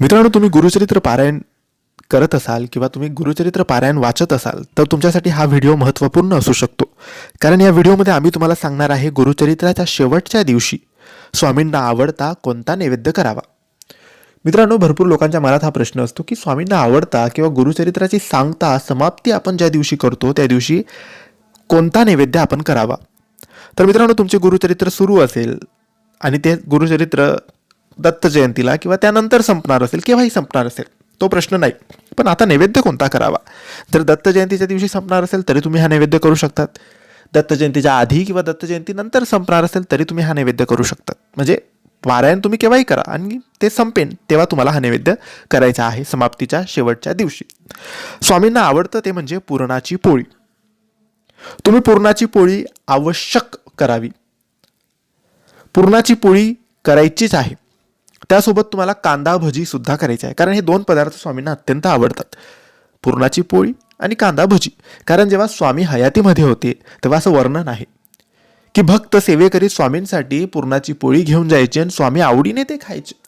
मित्रांनो तुम्ही गुरुचरित्र पारायण करत असाल किंवा तुम्ही गुरुचरित्र पारायण वाचत असाल तर तुमच्यासाठी हा व्हिडिओ महत्त्वपूर्ण असू शकतो. कारण या व्हिडिओमध्ये आम्ही तुम्हाला सांगणार आहे गुरुचरित्राच्या शेवटच्या दिवशी स्वामींना आवडता कोणता नैवेद्य करावा. मित्रांनो भरपूर लोकांच्या मनात हा प्रश्न असतो की स्वामींना आवडता किंवा गुरुचरित्राची सांगता समाप्ती आपण ज्या दिवशी करतो त्या दिवशी कोणता नैवेद्य आपण करावा. तर मित्रांनो तुमचे गुरुचरित्र सुरू असेल आणि ते गुरुचरित्र दत्त जयंतीला किंवा त्यानंतर संपणार असेल केव्हाही संपणार असेल तो प्रश्न नाही. पण आता नैवेद्य कोणता करावा? जर दत्त जयंतीच्या दिवशी संपणार असेल तरी तुम्ही हा नैवेद्य करू शकतात. दत्त जयंतीच्या आधी किंवा दत्त जयंतीनंतर संपणार असेल तरी तुम्ही हा नैवेद्य करू शकतात. म्हणजे पारायण तुम्ही केव्हाही करा आणि ते संपेन तेव्हा तुम्हाला हा नैवेद्य करायचा आहे समाप्तीच्या शेवटच्या दिवशी. स्वामींना आवडतं ते म्हणजे पुरणाची पोळी. तुम्ही पुरणाची पोळी आवश्यक करावी. पुरणाची पोळी करायचीच आहे. त्यासोबत तुम्हाला कांदा भजी सुद्धा करायची आहे. कारण हे दोन पदार्थ स्वामींना अत्यंत आवडतात. पुरणाची पोळी आणि कांदा भजी. कारण जेव्हा स्वामी हयातीमध्ये होते तेव्हा असं वर्णन आहे की भक्त सेवेकरी स्वामींसाठी पुरणाची पोळी घेऊन जायची आणि स्वामी आवडीने ते खायचे.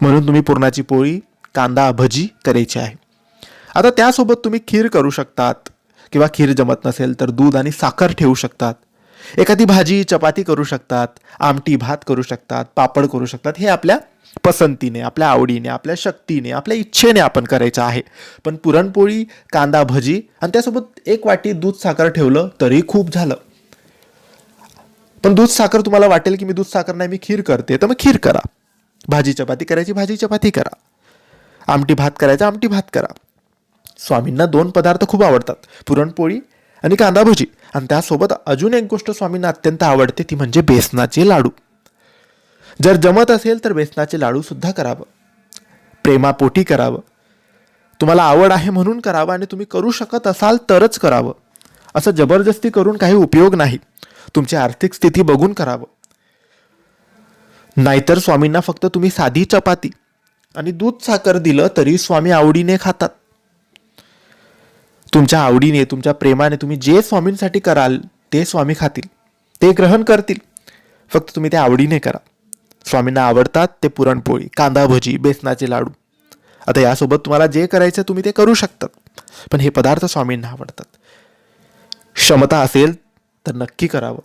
म्हणून तुम्ही पुरणाची पोळी कांदा भजी करायची आहे. आता त्यासोबत तुम्ही खीर करू शकतात किंवा खीर जमत नसेल तर दूध आणि साखर ठेवू शकतात. एखादी भाजी चपाती करू शकतात आमटी भात करू शकतात पापड करू शकतात हे आपल्या पसंतीने आपल्या आवडीने आपल्या शक्तीने आपल्या इच्छेने आपण करायचं आहे. पण पुरणपोळी कांदा भजी आणि त्यासोबत एक वाटी दूध साखर ठेवलं तरी खूप झालं. पण दूध साखर तुम्हाला वाटेल की मी दूध साखर नाही मी खीर करते तर मग खीर करा. भाजी चपाती करायची भाजी चपाती करा. आमटी भात करायचा आमटी भात करा. स्वामींना दोन पदार्थ खूप आवडतात. पुरणपोळी आणि कांदा भजी आणि त्यासोबत अजून एक गोष्ट स्वामींना अत्यंत आवडते ती म्हणजे बेसनाचे लाडू. जर जमत असेल तर बेसनाचे लाडूसुद्धा करावं. प्रेमापोटी करावं. तुम्हाला आवड आहे म्हणून करावं आणि तुम्ही करू शकत असाल तरच करावं. असं जबरदस्ती करून काही उपयोग नाही. तुमची आर्थिक स्थिती बघून करावं. नाहीतर स्वामींना फक्त तुम्ही साधी चपाती आणि दूध साखर दिलं तरी स्वामी आवडीने खातात. तुमच्या आवडीने तुमच्या प्रेमाने तुम्ही जे स्वामींसाठी कराल ते स्वामी खातील. ते ग्रहण करतील. फक्त तुम्ही ते आवडीने करा. स्वामींना आवडतात ते पुरणपोळी कांदा भजी बेसनाचे लाडू. आता यासोबत तुम्हाला जे करायचं तुम्ही ते करू शकतात पण हे पदार्थ स्वामींना आवडतात. क्षमता असेल तर नक्की करावं.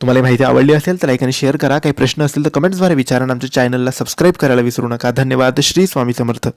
तुम्हाला माहिती आवडली असेल तर लाईक आणि शेअर करा. काही प्रश्न असतील तर कमेंट्सद्वारे विचारा आणि आमच्या चॅनलला सबस्क्राईब करायला विसरू नका. धन्यवाद. श्री स्वामी समर्थ.